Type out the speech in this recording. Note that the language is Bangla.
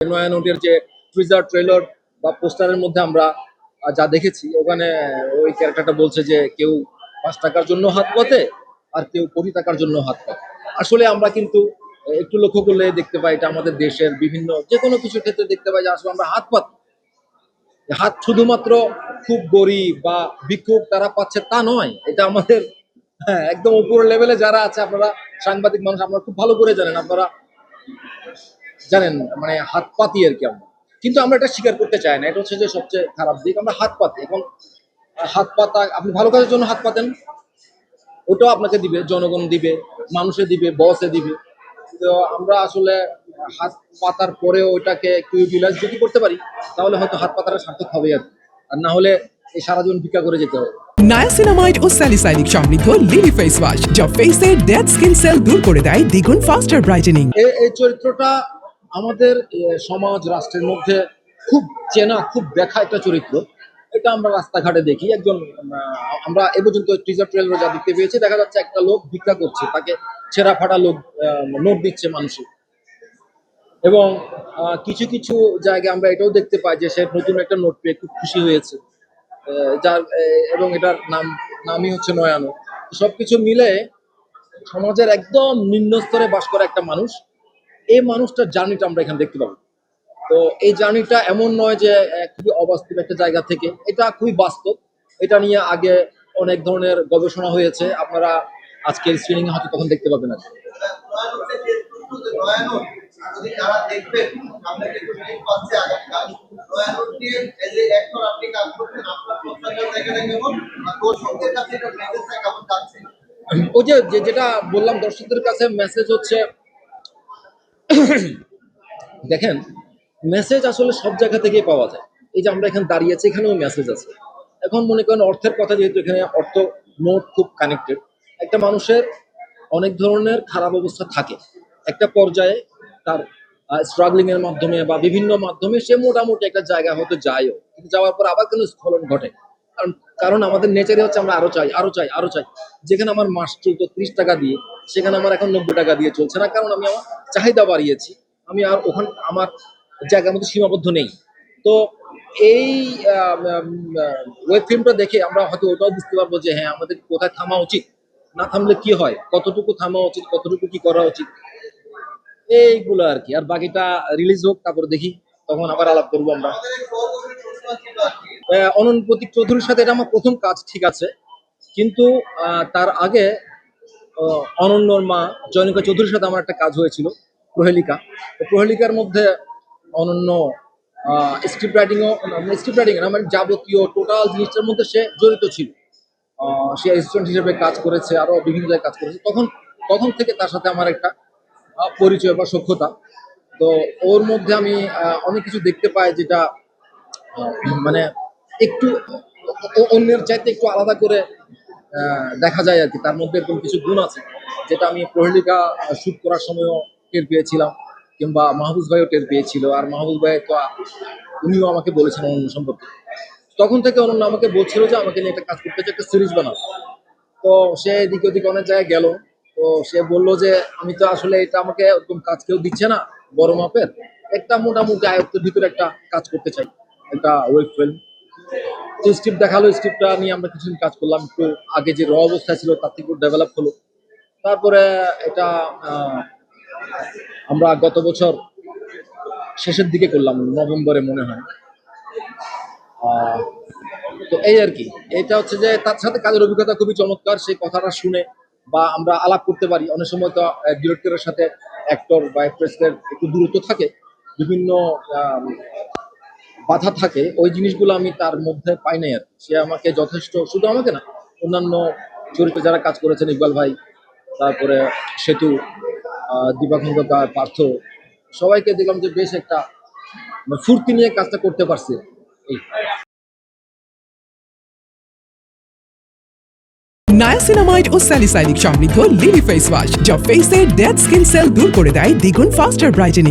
নয়া যে ট্রিজার ট্রেলার বা পোস্টারের মধ্যে আমরা যা দেখেছি, ওখানে ওই ক্যারেক্টারটা বলছে যে কেউ পাঁচ টাকার জন্য হাত পাতে আর কেউ কোটি টাকার জন্য হাত পাতে। আসলে আমরা কিন্তু একটু লক্ষ্য করলে দেখতে পাই এটা আমাদের দেশের বিভিন্ন যে কোনো কিছু ক্ষেত্রে দেখতে পাই যে আসলে আমরা হাত পাতি হাত শুধুমাত্র খুব গরিব বা ভিক্ষুক তারা পাচ্ছে তা নয়, এটা আমাদের হ্যাঁ একদম উপর লেভেলে যারা আছে, আপনারা সাংবাদিক মানুষ, আপনারা খুব ভালো করে জানেন, আপনারা জানেন মানে হাত পাতি আর কি আমরা। কিন্তু আমরা এটা স্বীকার করতে চাই না এটা হচ্ছে যে সবচেয়ে খারাপ দিক আমরা হাত পাতি। এখন হাত পাতা আপনি ভালো কাজের জন্য হাত পাতেন ওটাও আপনাকে দিবে জনগণ দিবে মানুষে দিবে বসে দিবে। তো আমরা আসলে হাত পাতার পরেও ওইটাকে একটু ইউটিলাইজ যদি করতে পারি তাহলে হয়তো হাত পাতাটা সার্থক হবে আর কি। আর না হলে এই সারা জীবন ভিক্ষা করে যেতে হবে। নায়াসিনামাইড ও স্যালিসাইনিক সমৃদ্ধ লিলি ফেস ওয়াশ যা ফেসের ডেড স্কিন সেল দূর করে দেয় দ্বিগুণ ফাস্টার ব্রাইটেনিং এই চরিত্রটা আমাদের সমাজ, রাষ্ট্রের মধ্যে খুব চেনা, খুব দেখা একটা চরিত্র। এটা আমরা রাস্তাঘাটে দেখি। একজন আমরা এ পর্যন্ত টিজার ট্রেলার যা দেখতে পেয়েছি, দেখা যাচ্ছে একটা লোক ভিক্ষা করছে, তাকে ছেঁড়া ফাটা লোক নোট দিচ্ছে মানুষের এবং কিছু কিছু জায়গায় আমরা এটাও দেখতে পাই যে সে নতুন একটা নোট পেয়ে খুব খুশি হয়েছে। যার এবং এটার নাম, নামই হচ্ছে নয়ানো। সবকিছু মিলে সমাজের একদম নিম্ন স্তরে বাস করা একটা মানুষ। এই মানুষটার জার্নিটা আমরা এখানে দেখতে পাবো। তো এই জার্নিটা এমন নয় যে খুবই অবাস্তব একটা জায়গা থেকে। এটা খুবই বাস্তব। এটা নিয়ে আগে অনেক ধরনের গবেষণা হয়েছে। আপনারা আজকের স্ক্রিনিং হয়তো তখন দেখতে পাবেন আর ওই যে- যেটা বললাম দর্শকদের কাছে মেসেজ হচ্ছে দেখেন মেসেজ আসলে সব জায়গা থেকেই পাওয়া যায়। এই যে আমরা এখানে দাঁড়িয়ে আছি, এখানেও মেসেজ আছে। এখন মনে করেন অর্থের কথা যেহেতু এখানে অর্থ নোট খুব কানেক্টেড একটা মানুষের অনেক ধরনের খারাপ অবস্থা থাকে। একটা পর্যায়ে তার স্ট্রাগলিং এর মাধ্যমে বা বিভিন্ন মাধ্যমে সে মোটামুটি একটা জায়গা হতে যায়ও। কিন্তু যাওয়ার পর আবার কিন্তু স্খলন ঘটে। কারণ কারণ আমাদের নেচারে হচ্ছে আমরা আরও চাই আরও চাই আরও চাই। যেখানে আমার মাস চলতো ত্রিশ টাকা দিয়ে সেখানে আমার এখন নব্বই টাকা দিয়ে চলছে না, কারণ আমি আমার চাহিদা বাড়িয়েছি। আমি আর ওখান, আমার জায়গার মধ্যে সীমাবদ্ধ নেই। তো এই ওয়েব ফিল্মটা দেখে আমরা হয়তো ওটাও বুঝতে পারব যে হ্যাঁ আমাদের কোথায় থামা উচিত? না থামলে কি হয়? কতটুকু থামা উচিত? কতটুকু কি করা উচিত? এইগুলো আর কি। আর বাকিটা রিলিজ হোক, তারপর দেখি। তখন আবার আলাপ করব আমরা। অনন্ত প্রতীক চৌধুরীর সাথে এটা আমার প্রথম কাজ ঠিক আছে। কিন্তু তার আগে অনন্যর মা, জয়নিকা চৌধুরীর সাথে আমার একটা কাজ হয়েছিল, প্রহেলিকা। তো প্রহেলিকার মধ্যে অনন্য স্ক্রিপ্ট রাইটিংও স্ক্রিপ্ট রাইটিং না মানে যাবতীয় টোটাল জিনিসটার মধ্যে সে জড়িত ছিল। সে অ্যাসিস্ট্যান্ট হিসেবে কাজ করেছে, আরও বিভিন্ন জায়গায় কাজ করেছে। তখন তখন থেকে তার সাথে আমার একটা পরিচয় বা সখ্যতা। তো ওর মধ্যে আমি অনেক কিছু দেখতে পাই যেটা মানে একটু অন্যের চাইতে একটু আলাদা করে দেখা যায় আর কি। তার মধ্যে এরকম কিছু গুণ আছে, যেটা আমি প্রহেলিকা শুট করার সময়ও টের পেয়েছিলাম, কিংবা মাহবুজ ভাইও টের পেয়েছিল, আর মাহবুজ ভাই তো উনিও আমাকে বলেছেন অনন্য সম্পর্কে। তখন থেকে অনন্য আমাকে বলছিল যে, আমাকে নিয়ে একটা কাজ করতে একটা সিরিজ বানাবো তো সে এদিকে ওদিকে অনেক জায়গায় গেল। তো সে বলল যে, আমি তো আসলে এটা আমাকে ওরকম কাজ কেউ দিচ্ছে না, বড় মাপের। একটা মোটামুটি আয়ত্তের ভিতরে একটা কাজ করতে চাই, একটা ওয়েব ফিল্ম তো স্ক্রিপ্ট দেখাল স্ক্রিপ্টটা নিয়ে আমরা কিছুদিন কাজ করলাম। একটু আগে যে র অবস্থা ছিল, তার থেকে ডেভেলপ হলো। তারপরে এটা আমরা গত বছর শেষের দিকে করলাম, নভেম্বরে মনে হয়। তো এই আর কি। এটা হচ্ছে যে, তার সাথে কাজের অভিজ্ঞতা খুবই চমৎকার সেই কথাটা শুনে বা আমরা আলাপ করতে পারি। অনেক সময় তো ডিরেক্টরের সাথে অ্যাক্টর বা অ্যাক্ট্রেসদের একটু দূরত্ব থাকে। বিভিন্ন বাধা থাকে ওই জিনিসগুলো আমি তার মধ্যে পাই নাই আর সে আমাকে যথেষ্ট শুধু আমাকে না অন্যান্য চরিত্রে যারা কাজ করেছেন ইকবাল ভাই তারপরে সেতু আহ, দীপা খন্দকার পার্থ সবাইকে দেখলাম যে বেশ একটা মানে ফুর্তি নিয়ে কাজটা করতে পারছে। এই। নায়াসিনামাইড ও স্যালিসাইনিক সমৃদ্ধ লিলি ফেস ওয়াশ যা ফেসের ডেড স্কিন সেল দূর করে দেয় দ্বিগুণ ফাস্টার ব্রাইটেনিং